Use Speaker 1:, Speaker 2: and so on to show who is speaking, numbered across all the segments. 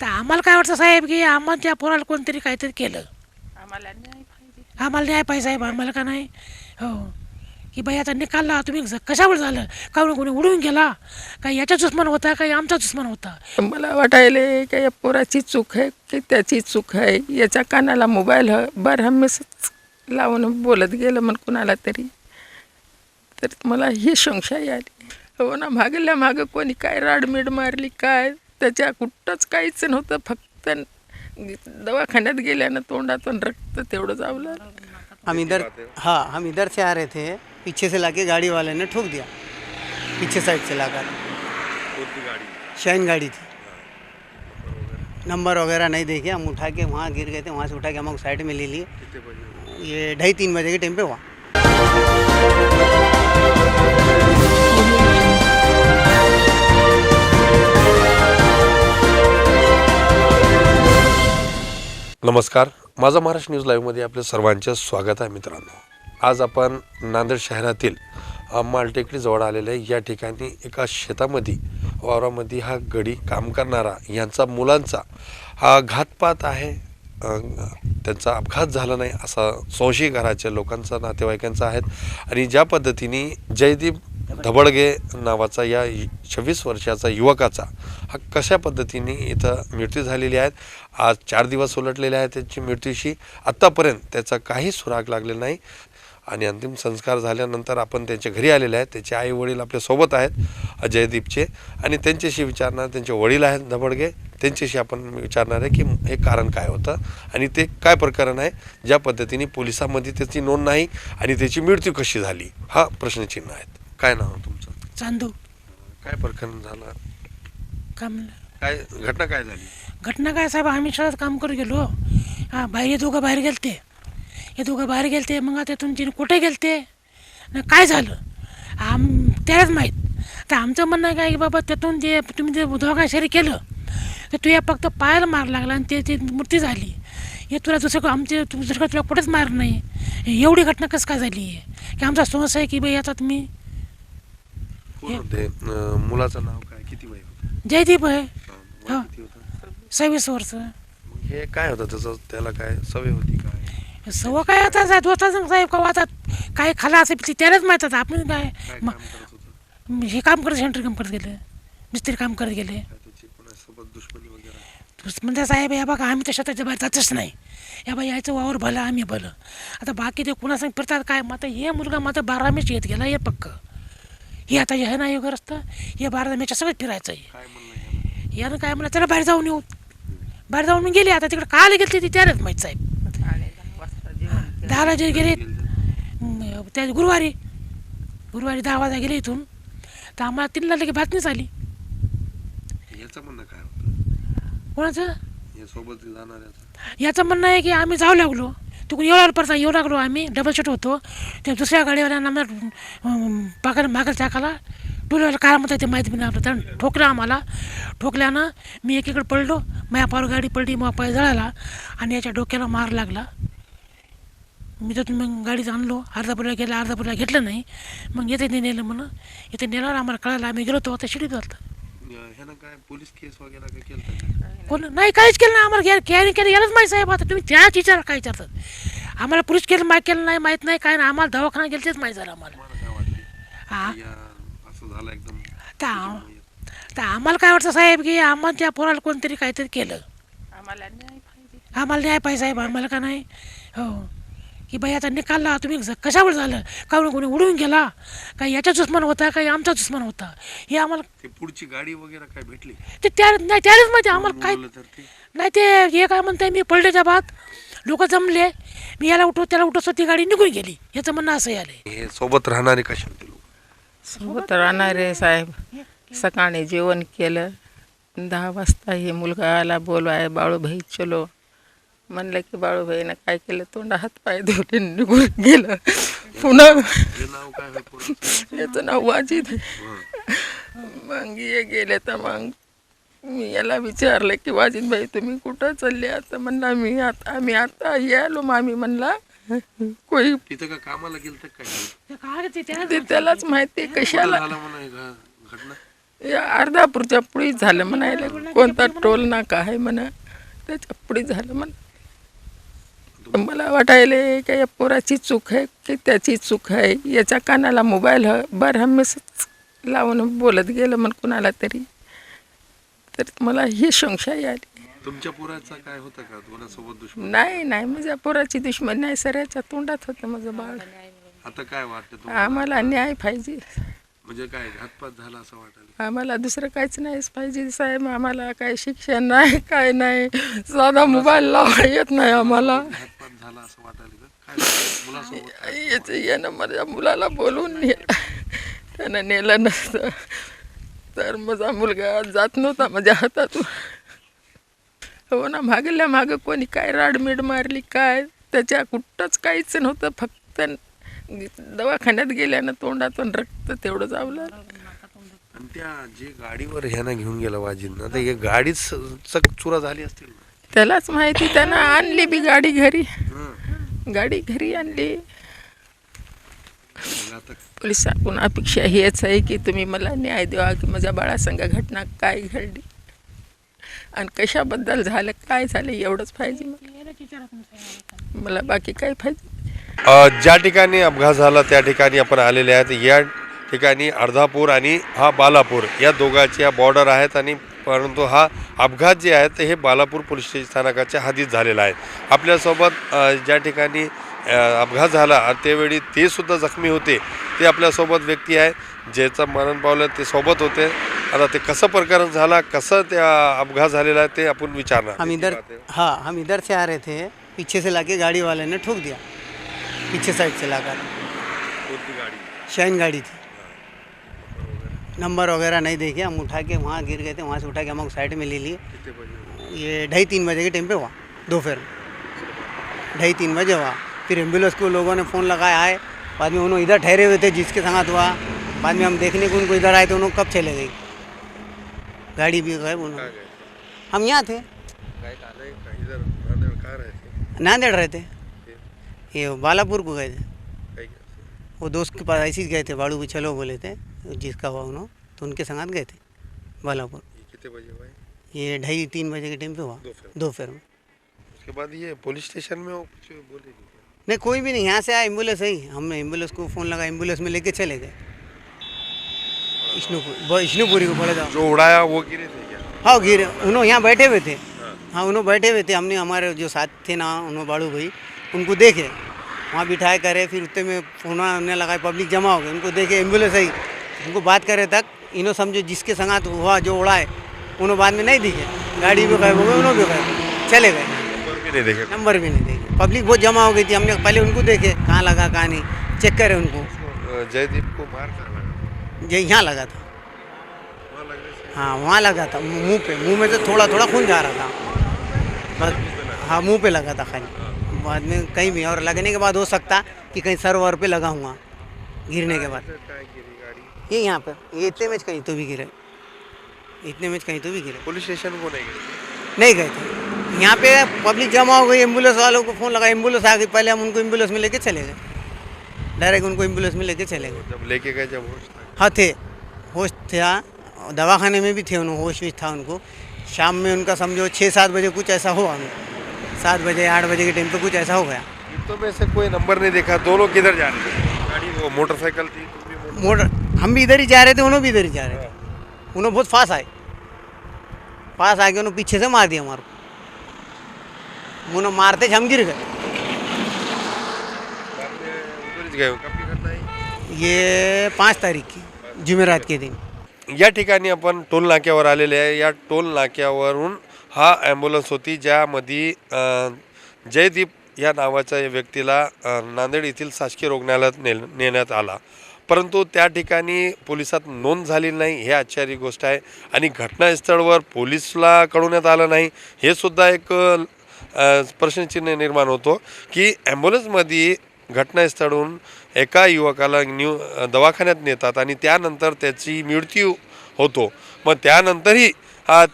Speaker 1: तर आम्हाला काय वाटतं साहेब की आम्हाला त्या पोराला कोणतरी काहीतरी केलं?
Speaker 2: आम्हाला न्याय पाहिजे.
Speaker 1: आम्हाला न्याय पाहिजे साहेब आम्हाला का नाही? हो. की बाई आता निकालला तुम्ही ज- कशावर झालं? काहून कोणी उडून गेला? काही याचा दुश्मन होता काही आमचा दुश्मन होता?
Speaker 2: मला वाटायले का या पोराची चूक आहे की त्याची चूक आहे? याच्या कानाला मोबाईल ह बर हमेशच लावून बोलत गेलं म्हण कुणाला तरी. तर मला ही संशय आली. हो ना मागल्या मागं कोणी काय राडमीड मारली काय त्याच्या कुठंच काहीच नव्हतं. फक्त दवाखान्यात गेल्यानं तोंडातून रक्त तेवढं जावलं.
Speaker 3: हम इधर हाँ हम इधर से आ रहे थे पीछे से लाके गाड़ी वाले ने ठोक दिया. पीछे साइड से लाकर शाइन गाड़ी थी नंबर वगैरह नहीं देखे. हम उठा के वहाँ गिर गए थे वहाँ से उठा के हम साइड में ले लिए ये ढाई तीन बजे के टाइम पे हुआ.
Speaker 4: नमस्कार. माझा महाराष्ट्र न्यूज लाईव्हमध्ये आपल्या सर्वांचे स्वागत आहे मित्रांनो. आज आपण नांदेड शहरातील अ, मालटेकडी जवळ आलेलं आहे या ठिकाणी एका शेतामध्ये वावरामध्ये हा गडी काम करणारा यांचा मुलांचा हा घातपात आहे. त्यांचा अपघात झाला नाही असा संशय घराच्या लोकांचा नातेवाईकांचा आहेत. आणि ज्या पद्धतीने जयदीप धबडगे नावाचा या छव्वीस वर्षाचा युवकाचा हा कशा पद्धतीने इथं मृत्यू झालेली आहेत? आज चार दिवस उलटलेले आहेत त्याची मृत्यूशी. आत्तापर्यंत त्याचा काही सुराग लागलेला नाही. आणि अंतिम संस्कार झाल्यानंतर आपण त्यांच्या घरी आलेले आहेत. त्याचे आई वडील आपल्यासोबत आहेत जयदीपचे आणि त्यांच्याशी विचारणार त्यांचे वडील आहेत धबडगे. त्यांच्याशी आपण विचारणार आहे की हे कारण काय होतं आणि ते काय प्रकरण आहे? ज्या पद्धतीने पोलिसांमध्ये त्याची नोंद नाही आणि त्याची मृत्यू कशी झाली? हा प्रश्नचिन्ह आहेत. काय नाव तुमचं?
Speaker 1: चांदू.
Speaker 4: काय प्रकरण झालं?
Speaker 1: का म्हणलं?
Speaker 4: काय घटना काय झाली?
Speaker 1: घटना काय साहेब आम्ही शाळेत काम करू गेलो. हां बाहेर हे दोघं बाहेर गेलते. हे दोघं बाहेर गेलते मग त्यातून तिने कुठे गेलते? न काय झालं? आम त्यालाच माहीत. तर आमचं म्हणणं काय की बाबा त्यातून जे तुम्ही जे दोघा शरी केलं तर तुझ्या फक्त पायाला मार लागला आणि ते ती मृत्यू झाली. हे तुला दुसरं आमचे दुसरं तुला कुठेच मार नाही. एवढी घटना कसं काय झाली? आहे की आमचा संशय आहे की बाई आता तुम्ही
Speaker 4: कोण होते? अं, मुलाचं नाव काय? किती वय होतं?
Speaker 1: जयदीप आहे.
Speaker 4: वय
Speaker 1: हा.
Speaker 4: किती होतं?
Speaker 1: सव्वीस वर्ष.
Speaker 4: मग हे काय होतं? त्याचं त्याला काय सवय होती काय?
Speaker 1: सव काय आता? जात होता सांग साहेब का आता काय खाला असेल ते त्यालाच माहीत आता आपण काय
Speaker 4: करत होतं?
Speaker 1: हे काम करत सेंटर काम करत गेले. मिस्त्री काम करत गेले.
Speaker 4: काय त्याची कोणासोबत दुश्मनी वगैरे?
Speaker 1: म्हणजे साहेब या बघा आम्ही त्या शेताच्या बाहेर जातच नाही. या बाई यायचं वावर भलं आम्ही भलं. आता बाकी ते कुणा सांग फिरतात काय? आता हे मुलगा मात्र बारा मेच येत गेला हे पक्क. हे आता हे नाही वगैरे असतं हे बारा मेच्या सगळं फिरायचं आहे? यानं काय म्हणलं त्याला बाहेर जाऊन येऊ. बाहेर जाऊन गेले आता तिकडे काल गेले ते त्यालाच माहीत साहेब. दहाला जे गेले म, त्या गुरुवारी गुरुवारी दहा वाजता गेले इथून. तर आम्हाला तीनला लगे बातमीच आली.
Speaker 4: याचं म्हणणं काय होतं?
Speaker 1: कोणाचं? याचं म्हणणं आहे की आम्ही जाऊ लागलो. तिकडून एवढा परता एवढा येऊ लागलो आम्ही. डबल शूट होतो. त्या दुसऱ्या गाडीवाल्यांना आम्हाला पाकर मागल टाकाला. टूलवाला काय म्हणतात ते माहिती नाही आपलं. त्यानं ठोकलं आम्हाला. ठोकल्यानं मी एकीकडे पडलो. माझ्या पावर गाडी पडली मग पाय जळाला आणि याच्या डोक्याला मार लागला. मी तर मग गाडीत आणलो. अर्धापूरला गेला अर्धापूरला घेतलं नाही. मग येते नेलं म्हणून. येथे नेल्यावर आम्हाला कळायला आम्ही गेलो होतो आता शिडीत होतं
Speaker 4: ह्यानं काय पोलीस केस वगैरे काय केलं का?
Speaker 1: कोण? नाही काहीच केलं नाही आम्हाला. कॅरी केलं यालाच माहीत साहेब आता. तुम्ही त्याच विचार काय विचारतात. आम्हाला पुरुष केलं माहीत केलं नाही माहीत नाही काय नाही. आम्हाला दवाखाना गेलं तेच माहीत झालं आम्हाला.
Speaker 4: तुम्हाला काय वाटते
Speaker 1: हा?
Speaker 4: या असं झालं एकदम?
Speaker 1: तर आम- तर आम्हाला काय वाटतं साहेब की आम्हाला त्या पोराला कोणतरी काहीतरी केलं?
Speaker 2: आम्हाला न्याय पाहिजे.
Speaker 1: आम्हाला न्याय पाहिजे साहेब आम्हाला का नाही? हो. की बाई आता निकालला तुम्ही ज- कशावर झालं? काहून कोणी उडून गेला? काही याचा दुश्मन होता काही आमचा दुश्मन होता? हे आम्हाला
Speaker 4: ते पुढची गाडी वगैरे काय भेटली?
Speaker 1: ते त्या नाही त्यालाच माहिती आम्हाला काय
Speaker 4: बोलवलं तर ते?
Speaker 1: नाही ते हे काय म्हणताय मी पडल्याच्या बाद लोक जमले. मी याला उठव त्याला उठवतो ती गाडी निघून गेली. याचं म्हणणं असं आलंय
Speaker 4: हे सोबत राहणारे कसे होते लोक?
Speaker 2: सोबत राहणारे साहेब सकाळी जेवण केलं. दहा वाजता हे मुलगा आला बोलवाय बाळूभाई चलो. म्हणलं की बाळूभाईनं काय केलं? तोंड हात पाय धुले निघून गेलं. पुन्हा? याचं नाव वाजिद. मग हे गेले तर मग मी याला विचारलं की वाजिद भाई तुम्ही कुठं चालले? आता म्हणला मी आता आम्ही आता यालो मामी म्हणला. कोई
Speaker 4: तिथं का कामाला गेलं तर काय
Speaker 1: ते
Speaker 2: त्यालाच माहिती कशाला?
Speaker 4: झालं म्हणा घटना?
Speaker 2: या अर्धापूरच्या पुढे झालं म्हणायला कोणता टोल नाका आहे म्हणा त्याच्या पुढे झालं म्हणा मला वाटायले का या पोराची चूक आहे की त्याची चूक आहे? याच्या कानाला मोबाईल ह बरं हमेशच लावून बोलत गेलं म्हण कुणाला तरी. तर मला ही संशय आली.
Speaker 4: तुमच्या पोराचा काय होतं का? कोणासोबत दुश्मन?
Speaker 2: नाही नाही माझ्या पोराची दुश्मन. नाही सऱ्याच्या तोंडात होतं माझं बाळ.
Speaker 4: आता काय वाटतं तुम्हाला?
Speaker 2: आम्हाला न्याय पाहिजे.
Speaker 4: म्हणजे काय घातपात झाला असं वाटायला?
Speaker 2: आम्हाला दुसरं काहीच नाहीच पाहिजे साहेब. आम्हाला काय शिक्षण नाही काय नाही. साधा मोबाईल लावा येत नाही आम्हाला.
Speaker 4: घातपात झाला असं वाटायला का? काय मुलासोबत काय?
Speaker 2: याचं यानं माझ्या मुलाला बोलवून नेलं त्यानं नेलं नसतं. तर माझा मुलगा जात नव्हता माझ्या हातातून. हो ना मागल्या मागं कोणी काय राडमीड मारली काय? त्याच्या कुठंच काहीच नव्हतं. फक्त दवाखान्यात गेल्यानं तोंडातून रक्त तेवढं जावलं
Speaker 4: आणि त्या जे गाडीवर ह्यानं घेऊन गेला वाजींना तर हे गाडीच चक चुरा झाली असतील ना.
Speaker 2: त्यालाच माहिती त्यानं आणली बी गाडी घरी
Speaker 4: हं.
Speaker 2: गाडी घरी आणली
Speaker 4: मग आता
Speaker 2: पोलिसांकडून अपेक्षा हेच आहे की तुम्ही मला न्याय द्यावा की माझ्या बाळासंग घटना काय घडली आणि कशाबद्दल झालं काय झालं एवढंच पाहिजे मला. मला बाकी काय पाहिजे
Speaker 4: ज्या ठिकाणी अपघात झाला त्या ठिकाणी आपण आलेले आहेत. या ठिकाणी अर्धापूर आणि हा बालापूर या दोघांच्या बॉर्डर आहेत आणि परंतु हा अपघात जे आहे ते हे बालापूर पोलीस स्टेशन स्थानकाच्या हद्दीत झालेला आहे. आपल्यासोबत ज्या ठिकाणी अपघात झाला त्यावेळी ते सुद्धा जखमी होते ते आपल्यासोबत व्यक्ती आहे. ज्याचं मरण पावलं ते सोबत होते. आता ते कसं प्रकरण झाला कसं त्या अपघात झालेला आहे ते आपण विचारणार.
Speaker 3: हम इधर हाँ हम इधर से आ रहे थे. पीछे से लाके गाड़ी वाले ने ठोक दिया. पीछे साइड से लाकर। शाइन गाड़ी? थी। नंबर वगैरह? नहीं देखे हम उठा के वहाँ गिर गए थे वहाँ से उठा के हम लोग साइड में ले लिए। ये ढाई तीन बजे के टाइम पे हुआ दोपहर ढाई तीन बजे हुआ। फिर एंबुलेंस को लोगों ने फ़ोन लगाया आए। बाद में उन्होंने इधर ठहरे हुए थे जिसके संगत हुआ। बाद में हम देखने को उनको इधर आए तो उन्होंने कब चले गए? गाड़ी भी गए उन्होंने हम यहाँ थे? नांदेड़ रहे थे। ये बालापुर को गए थे। वो दोस्त के पास ऐसे ही गए थे बाड़ू भी चलो बोले थे जिसका हुआ उन्होंने तो उनके संगत गए थे बालापुर।
Speaker 4: कितने बजे हुआ
Speaker 3: ये? ढाई तीन बजे के टाइम पे हुआ।
Speaker 4: दोपहर।
Speaker 3: में।
Speaker 4: उसके बाद ये पुलिस स्टेशन में कुछ बोले नहीं
Speaker 3: नहीं कोई भी नहीं यहाँ से आया एंबुलेंस ही। हमने एंबुलेंस को फ़ोन लगा एंबुलेंस में लेके चले गए। विष्णुपुर को बोले जाओ
Speaker 4: जो उड़ाया वो गिरे थे क्या?
Speaker 3: हाँ गिरे उन्होंने यहाँ बैठे हुए थे। हाँ। उन्होंने बैठे हुए थे। हमने हमारे जो साथ थे ना उन्होंने बाड़ू भाई उनको देखे। वहाँ बिठाए करे फिर उतने में फ़ोन हमने लगाए पब्लिक जमा हो गई। उनको देखे एंबुलेंस आई। उनको बात करे तक इन्हों समझो जिसके संगात हुआ जो उड़ाए उन्होंने बाद में नहीं दिखे। गाड़ी भी गायब हो गई उन्होंने भी गायब। चले गए।
Speaker 4: नंबर भी नहीं देखे।
Speaker 3: नंबर भी नहीं देखे। पब्लिक बहुत जमा हो गई थी। हमने पहले उनको देखे कहाँ लगा कहाँ नहीं। चेक करे उनको।
Speaker 4: जयदीप को मार कर लगा।
Speaker 3: यहाँ लगा था। हाँ वहाँ लगा था। मुँह मुँह पे मुँह में से थोड़ा थोड़ा खून जा रहा था। बस हाँ मुँह पे लगा था खाली। बाद में कहीं भी और लगने के बाद हो सकता कि कहीं सर वर पे लगा हुआ गिरने के बाद। ये यहाँ पर ये इतने में कहीं तो भी गिरे। इतने में कहीं तो भी गिरे।
Speaker 4: पुलिस स्टेशन को नहीं गए?
Speaker 3: नहीं गए थे। यहाँ पे पब्लिक जमा हो गई एंबुलेंस वालों को फ़ोन लगा एंबुलेंस आ गई। पहले हम उनको एंबुलेंस में लेके चले गए। डायरेक्ट उनको एंबुलेंस में लेके चले गए।
Speaker 4: जब लेके गए जब होश
Speaker 3: हाँ थे। होश था। दवाखाने में भी थे उन्होंने होश भी था उनको। शाम में उनका समझो छः सात बजे कुछ ऐसा हुआ उनको। सात बजे आठ बजे के टाइम पे कुछ ऐसा हो गया।
Speaker 4: तो में से कोई नंबर नहीं देखा दो लोग किधर जा रहे थे? गाड़ी वो मोटरसाइकिल थी मोटर
Speaker 3: हम भी इधर ही जा रहे थे उन्होंने भी इधर ही जा रहे थे। उन्होंने बहुत फास्ट आए। पास आके उन्होंने पीछे से मार दिया हमारे को। उन्होंने मारते हम गिर गए।
Speaker 4: ही
Speaker 3: ये पाँच तारीख की जुमेरात के दिन।
Speaker 4: या ठिकाणी आपण टोल नाक्यावर आलेले आहे या टोल नाक्यावरून हा ॲम्ब्युलन्स होती ज्यामध्ये जयदीप या नावाच्या व्यक्तीला नांदेड येथील शासकीय रुग्णालयात ने नेण्यात आला. परंतु त्या ठिकाणी पोलिसात नोंद झाली नाही हे आश्चर्य गोष्ट आहे. आणि घटनास्थळवर पोलिसला कळवण्यात आलं नाही. हे सुद्धा एक प्रश्नचिन्ह निर्माण होतो की ॲम्ब्युलन्समध्ये घटनास्थळून एका युवकाला न्यू दवाखान्यात नेतात आणि त्यानंतर त्याची मृत्यू होतो. मग त्यानंतरही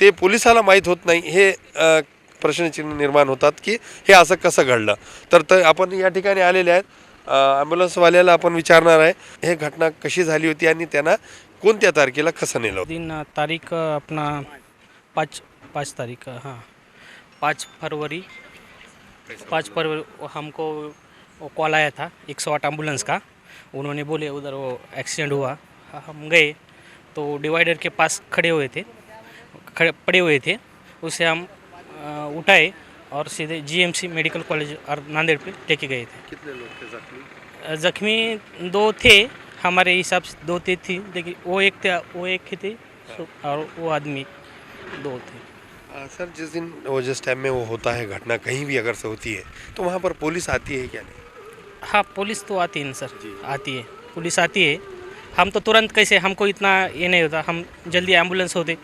Speaker 4: ते पोलिसाला माहीत होत नाही. हे प्रश्नचिन्ह निर्माण होतात की हे असं कसं घडलं. तर तर आपण या ठिकाणी आलेले आहेत. ॲम्ब्युलन्सवाल्याला आपण विचारणार आहे हे घटना कशी झाली होती आणि त्यांना कोणत्या तारखेला कसं नेलं तीन
Speaker 5: दिन तारीख आपणा पाच पाच तारीख हां. पाच पाँच फरवरी पाँच फरवरी हमको कॉल आया था एक सौ आठ एम्बुलेंस का. उन्होंने बोले उधर वो एक्सीडेंट हुआ. हम गए तो डिवाइडर के पास खड़े हुए थे. खड़े पड़े हुए थे उसे हम उठाए और सीधे जीएमसी मेडिकल कॉलेज और नांदेड़ पे लेके गए थे।
Speaker 4: कितने लोग थे जख्मी?
Speaker 5: जख्मी दो थे हमारे हिसाब से दो थे थी लेकिन वो एक थे वो एक ही थे और वो आदमी दो थे।
Speaker 4: आ, सर जिस दिन वो जिस टाइम में वो होता है घटना कहीं भी अगर से होती है तो वहाँ पर पुलिस आती है क्या नहीं?
Speaker 5: हाँ पुलिस तो आती है ना सर आती है। पुलिस आती है। हम तो तुरंत कैसे हमको इतना ये नहीं होता हम जल्दी एंबुलेंस होते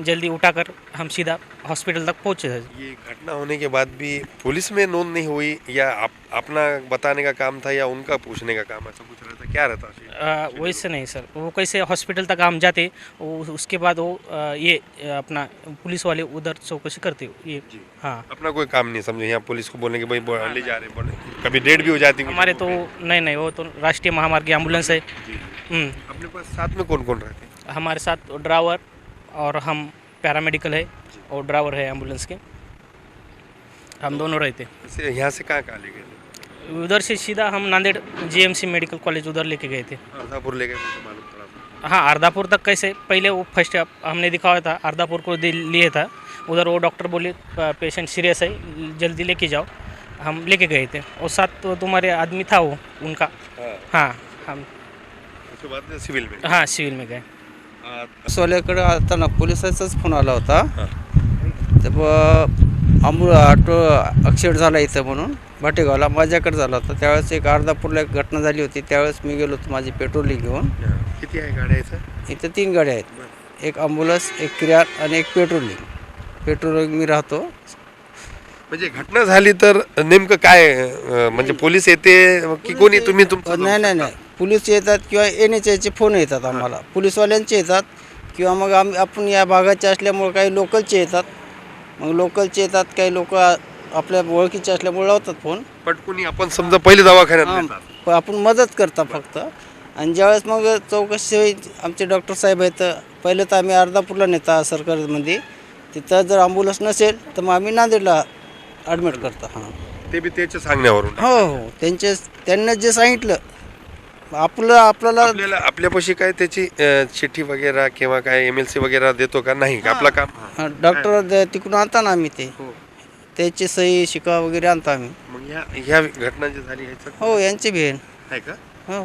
Speaker 5: जल्दी उठाकर हम सीधा हॉस्पिटल तक पहुँचे थे
Speaker 4: ये घटना होने के बाद भी पुलिस में नोंद नहीं हुई या आप, अपना बताने का काम था या उनका पूछने का काम ऐसा कुछ रहता? क्या रहता
Speaker 5: वैसे नहीं सर। वो कैसे हॉस्पिटल तक हम जाते वो उसके बाद वो ये अपना पुलिस वाले उधर चौकसी करते ये हाँ।
Speaker 4: अपना कोई काम नहीं समझो यहाँ पुलिस को बोलने के भाई ले जा रहे हैं, कभी डेट भी हो जाती
Speaker 5: हमारे तो नहीं नहीं वो तो राष्ट्रीय महामार्ग एंबुलेंस है। हम्म,
Speaker 4: अपने पास साथ में कौन कौन रहते? हैं
Speaker 5: हमारे साथ ड्राइवर और हम पैरामेडिकल है और ड्राइवर है एंबुलेंस के। हम दोनों रहते
Speaker 4: यहाँ से कहाँ कहाँ ले गए?
Speaker 5: उधर से सीधा हम नांदेड़ जीएमसी मेडिकल कॉलेज उधर लेके गए थे।
Speaker 4: अर्धापुर ले गए
Speaker 5: हाँ अर्धापुर तक कैसे पहले वो फ़र्स्ट हमने दिखाया था अर्धापुर को लिए था। उधर वो डॉक्टर बोले पेशेंट सीरियस है जल्दी लेके जाओ। हम लेके गए थे। और साथ तो तुम्हारे आदमी था वो उनका।
Speaker 4: हाँ।
Speaker 5: हाँ हम
Speaker 4: उसके बाद सिविल में
Speaker 5: हाँ सिविल में गए।
Speaker 6: सोल्याकडे असताना पोलिसाचाच फोन आला होता. तर ब ऑटो ॲक्सिडेंट झाला इथं म्हणून भाटेगावला माझ्याकडे झाला होता. त्यावेळेस एक अर्धापूरला एक घटना झाली होती. त्यावेळेस मी गेलो होतो माझी पेट्रोलिंग घेऊन.
Speaker 4: किती आहे गाड्या इथं?
Speaker 6: इथं तीन गाड्या आहेत. एक ॲम्ब्युलन्स एक क्रियार आणि एक पेट्रोलिंग पेट्रोलिंग मी राहतो.
Speaker 4: म्हणजे घटना झाली तर नेमकं काय म्हणजे पोलीस येते की कोणी? तुम्ही तुमचं
Speaker 6: नाही नाही नाही. पोलीस येतात किंवा एन एच आयचे फोन येतात आम्हाला. पोलीसवाल्यांचे येतात किंवा मग आम्ही आपण या भागाचे असल्यामुळे काही लोकलचे येतात. मग लोकलचे येतात काही लोक आपल्या ओळखीचे असल्यामुळे लावतात फोन.
Speaker 4: पटकुनी आपण समजा पहिले दवाखान्यात नेतात.
Speaker 6: प- आपण मदत करता फक्त. आणि ज्यावेळेस मग चौकशी होईल आमचे डॉक्टर साहेब आहेत पहिलं तर आम्ही अर्धापूरला नेता सरकारमध्ये. तिथं जर ॲम्ब्युलन्स नसेल तर मग आम्ही नांदेडला ॲडमिट करतो. हां.
Speaker 4: ते बी त्याच्या सांगण्यावरून.
Speaker 6: हो हो. त्यांचे त्यांना जे सांगितलं आपलं आपल्याला
Speaker 4: आपल्याला आपल्यापाशी काय त्याची अं, चिठ्ठी वगैरे किंवा काय एम एल सी वगैरे देतो का? नाही का? आपलं काम?
Speaker 6: हां, डॉक्टर द- तिकडून आणता ना आम्ही ते. त्याची सही शिका वगैरे आणतो आम्ही.
Speaker 4: मग ह्या ह्या घटना जी झाली ह्याचं
Speaker 6: हो यांची बहीण
Speaker 4: आहे का?
Speaker 6: हो.